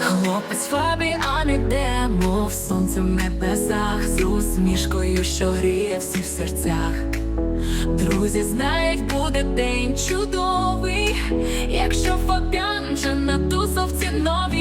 Хлопець фабі, а не демо в сонце в небесах, з усмішкою, що гріє всіх серцях. Друзі знають, буде день чудовий, якщо Фабіан вже на тусовці нові.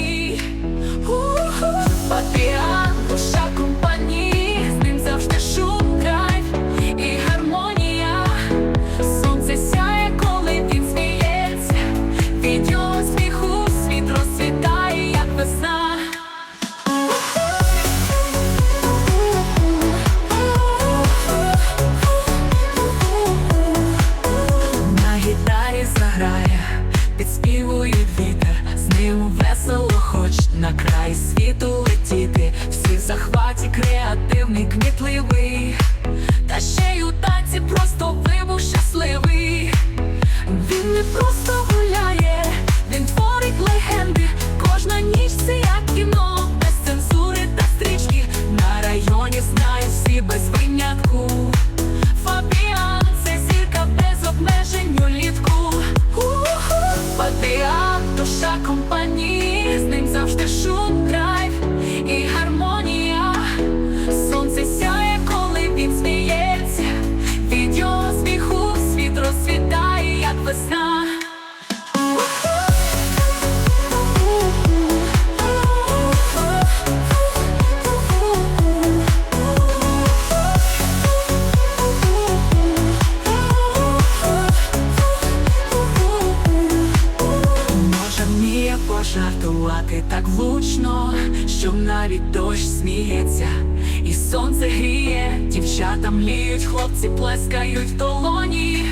sa kumpanya пожартувати так влучно, що навіть дощ сміється, і сонце гріє, дівчата мліють, хлопці плескають в долоні.